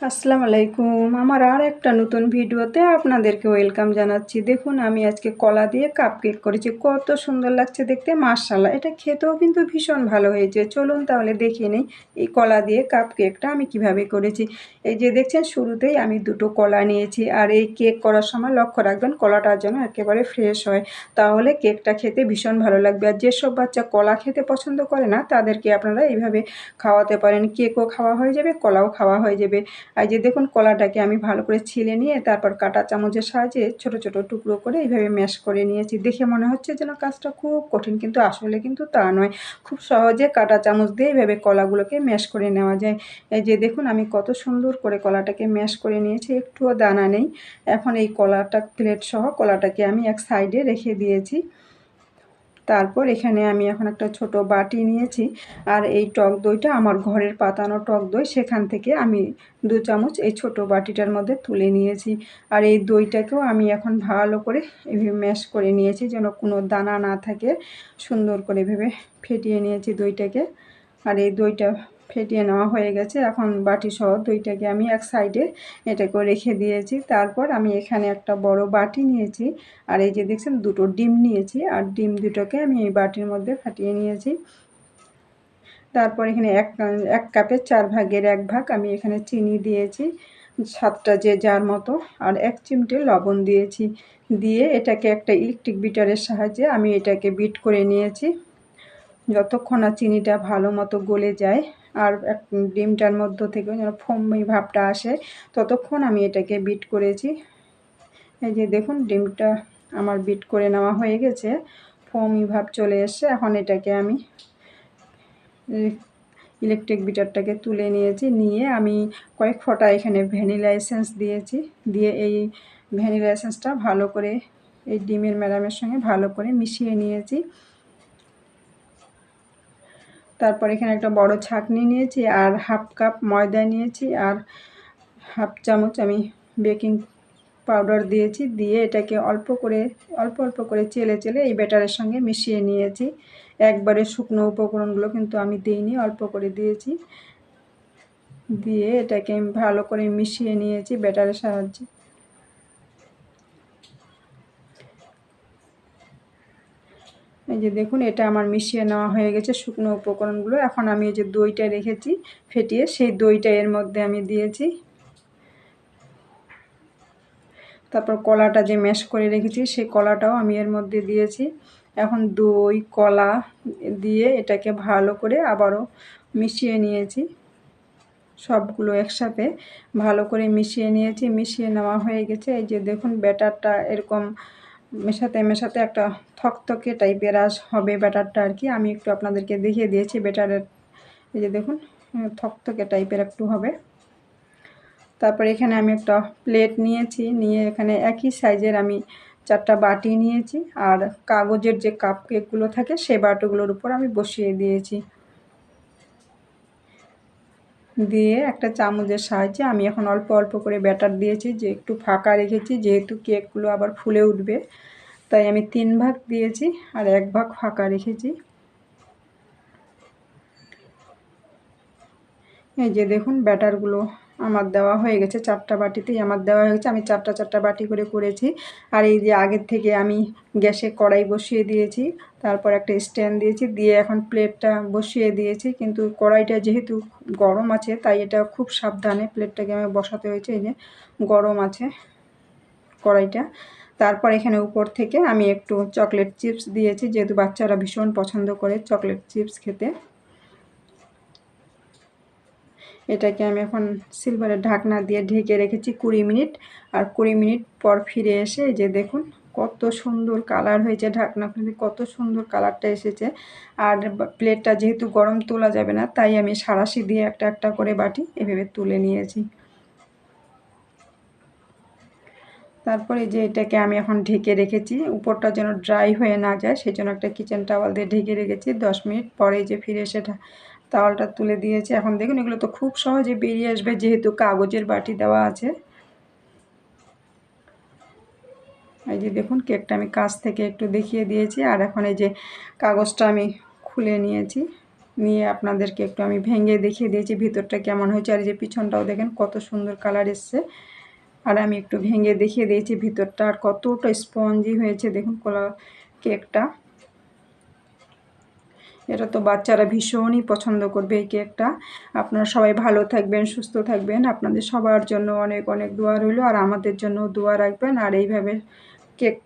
আসসালামু আলাইকুম আমার আর একটা নতুন ভিডিওতে আপনাদেরকে ওয়েলকাম জানাচ্ছি। দেখুন, আমি আজকে কলা দিয়ে কাপ কেক করেছি। কত সুন্দর লাগছে দেখতে মার্শাল্লাহ এটা খেতেও কিন্তু ভীষণ ভালো হয়েছে। চলুন তাহলে দেখে নিই এই কলা দিয়ে কাপ কেকটা আমি কীভাবে করেছি। এই যে দেখছেন, শুরুতেই আমি দুটো কলা নিয়েছি। আর এই কেক করার সময় লক্ষ্য রাখবেন, কলাটা যেন একেবারে ফ্রেশ হয়। তাহলে কেকটা খেতে ভীষণ ভালো লাগবে। আর যেসব বাচ্চা কলা খেতে পছন্দ করে না, তাদেরকে আপনারা এইভাবে খাওয়াতে পারেন। কেকও খাওয়া হয়ে যাবে, কলাও খাওয়া হয়ে যাবে। আর যে দেখুন কলাটাকে আমি ভালো করে ছিলে নিয়ে তারপর কাটা চামচের সাহায্যে ছোট ছোট টুকরো করে এইভাবে ম্যাশ করে নিয়েছি। দেখে মনে হচ্ছে যেন কাজটা খুব কঠিন, কিন্তু আসলে কিন্তু তা নয়। খুব সহজে কাটা চামচ দিয়ে এইভাবে কলাগুলোকে ম্যাশ করে নেওয়া যায়। এই যে দেখুন আমি কত সুন্দর করে কলাটাকে ম্যাশ করে নিয়েছি, একটুও দানা নেই। এখন এই কলাটা প্লেট সহ কলাটাকে আমি এক সাইডে রেখে দিয়েছি। তারপর এখানে আমি এখন একটা ছোট বাটি নিয়েছি আর এই টক দইটা আমার ঘরের পাতানো টক দই। সেখান থেকে আমি দু চামচ এই ছোট বাটিটার মধ্যে তুলে নিয়েছি। আর এই দইটাকেও আমি এখন ভালো করে এভাবে ম্যাশ করে নিয়েছি যেন কোনো দানা না থাকে। সুন্দর করে ভেবে ফেটিয়ে নিয়েছি দইটাকে। আর এই দইটা ফেটিয়ে নেওয়া হয়ে গেছে। এখন বাটি সহ দইটাকে আমি এক সাইডে এটাকে রেখে দিয়েছি। তারপর আমি এখানে একটা বড় বাটি নিয়েছি। আর এই যে দেখছেন, দুটো ডিম নিয়েছি। আর ডিম দুটোকে আমি এই বাটির মধ্যে ফাটিয়ে নিয়েছি। তারপর এখানে এক এক কাপের চার ভাগের এক ভাগ আমি এখানে চিনি দিয়েছি সাতটা যে যার মতো। আর এক চিমটে লবণ দিয়েছি। দিয়ে এটাকে একটা ইলেকট্রিক বিটারের সাহায্যে আমি এটাকে বিট করে নিয়েছি। যতক্ষণ না চিনিটা ভালো মতো গলে যায় আর ডিমটার মধ্য থেকে যেন ফোমি ভাবটা আসে, ততক্ষণ আমি এটাকে বিট করেছি। এই যে দেখুন, ডিমটা আমার বিট করে নেওয়া হয়ে গেছে, ফোমি ভাব চলে এসছে। এখন এটাকে আমি ইলেকট্রিক বিটারটাকে তুলে নিয়েছি, নিয়ে আমি কয়েক ফোঁটা এখানে ভ্যানিলা এসেন্স দিয়েছি, দিয়ে এই ভ্যানিলা এসেন্সটা ভালো করে, এই ডিমের ম্যাডামের সঙ্গে ভালো করে মিশিয়ে নিয়েছি। তারপর এখানে একটা বড় ছাকনি নিয়েছি আর হাফ কাপ ময়দা নিয়েছি আর হাফ চামচ আমি বেকিং পাউডার দিয়েছি। দিয়ে এটাকে অল্প করে, অল্প অল্প করে চেলে চেলে এই ব্যাটারের সঙ্গে মিশিয়ে নিয়েছি। একবারে শুকনো উপকরণগুলো কিন্তু আমি দিইনি, অল্প করে দিয়েছি। দিয়ে এটাকে ভালো করে মিশিয়ে নিয়েছি ব্যাটারের সাহায্যে। এই যে দেখুন, এটা আমার মিশিয়ে নেওয়া হয়ে গেছে শুকনো উপকরণগুলো। এখন আমি এই যে দইটা রেখেছি ফেটিয়ে, সেই দইটা এর মধ্যে আমি দিয়েছি। তারপর কলাটা যে ম্যাশ করে রেখেছি, সেই কলাটাও আমি এর মধ্যে দিয়েছি। এখন দই, কলা দিয়ে এটাকে ভালো করে আবারও মিশিয়ে নিয়েছি। সবগুলো একসাথে ভালো করে মিশিয়ে নিয়েছি, মিশিয়ে নেওয়া হয়ে গেছে। এই যে দেখুন, ব্যাটারটা এরকম মেশাতে মেশাতে একটা থকথকে টাইপের আস হবে ব্যাটারটা আর কি। আমি একটু আপনাদেরকে দেখিয়ে দিয়েছি ব্যাটারের। এই যে দেখুন থকথকে টাইপের একটু হবে। তারপর এখানে আমি একটা প্লেট নিয়েছি, নিয়ে এখানে একই সাইজের আমি চারটা বাটি নিয়েছি। আর কাগজের যে কাপ কেকগুলো থাকে সেই বাটিগুলোর উপর আমি বসিয়ে দিয়েছি। দিয়ে একটা চামচের সাহায্যে আমি এখন অল্প অল্প করে ব্যাটার দিয়েছি, যে একটু ফাঁকা রেখেছি, যেহেতু কেকগুলো আবার ফুলে উঠবে। তাই আমি তিন ভাগ দিয়েছি আর এক ভাগ ফাঁকা রেখেছি। এই যে দেখুন ব্যাটারগুলো আমার দেওয়া হয়ে গেছে, চারটা বাটিতেই আমার দেওয়া হয়ে গেছে। আমি চারটা চারটা বাটি করে করেছি। আর এই যে আগের থেকে আমি গ্যাসে কড়াই বসিয়ে দিয়েছি, তারপর একটা স্ট্যান্ড দিয়েছি, দিয়ে এখন প্লেটটা বসিয়ে দিয়েছি। কিন্তু কড়াইটা যেহেতু গরম আছে, তাই এটা খুব সাবধানে প্লেটটাকে আমি বসাতে হয়েছে, এই যে গরম আছে কড়াইটা। তারপর এখানে উপর থেকে আমি একটু চকলেট চিপস দিয়েছি, যেহেতু বাচ্চারা ভীষণ পছন্দ করে চকলেট চিপস খেতে। এটাকে আমি এখন সিলভারের ঢাকনা দিয়ে ঢেকে রেখেছি কুড়ি মিনিট। আর কুড়ি মিনিট পর ফিরে এসে যে দেখুন, কত সুন্দর কালার হয়েছে ঢাকনা। কত সুন্দর কালারটা এসেছে। আর প্লেটটা যেহেতু গরম তোলা যাবে না, তাই আমি সারাশি দিয়ে একটা একটা করে বাটি এভাবে তুলে নিয়েছি। তারপরে যে এটাকে আমি এখন ঢেকে রেখেছি। উপরটা যেন ড্রাই হয়ে না যায় সেই জন্য একটা কিচেন টাওয়াল দিয়ে ঢেকে রেখেছি। দশ মিনিট পরে যে ফিরে এসে তাওয়ালটা তুলে দিয়েছি। এখন দেখুন, এগুলো তো খুব সহজে বেরিয়ে আসবে, যেহেতু কাগজের বাটি দেওয়া আছে। এই যে দেখুন, কেকটা আমি কাছ থেকে একটু দেখিয়ে দিয়েছি, আর এখন এই যে কাগজটা আমি খুলে নিয়েছি। নিয়ে আপনাদেরকে একটু আমি ভেঙে দেখিয়ে দিয়েছি, ভিতরটা কেমন হয়েছে, আর যে পিছনটাও দেখেন, কত সুন্দর কালার এসছে। আর আমি একটু ভেঙে দেখিয়ে দিয়েছি ভিতরটা, আর কতটা স্পঞ্জি হয়েছে, দেখুন, কলা কেকটা। এটা তো বাচ্চারা ভীষণই পছন্দ করবে এই কেকটা। আপনারা সবাই ভালো থাকবেন, সুস্থ থাকবেন। আপনাদের সবার জন্য অনেক অনেক দোয়া রইল। আর আমাদের জন্য দোয়া রাখবেন। আর এইভাবে কেক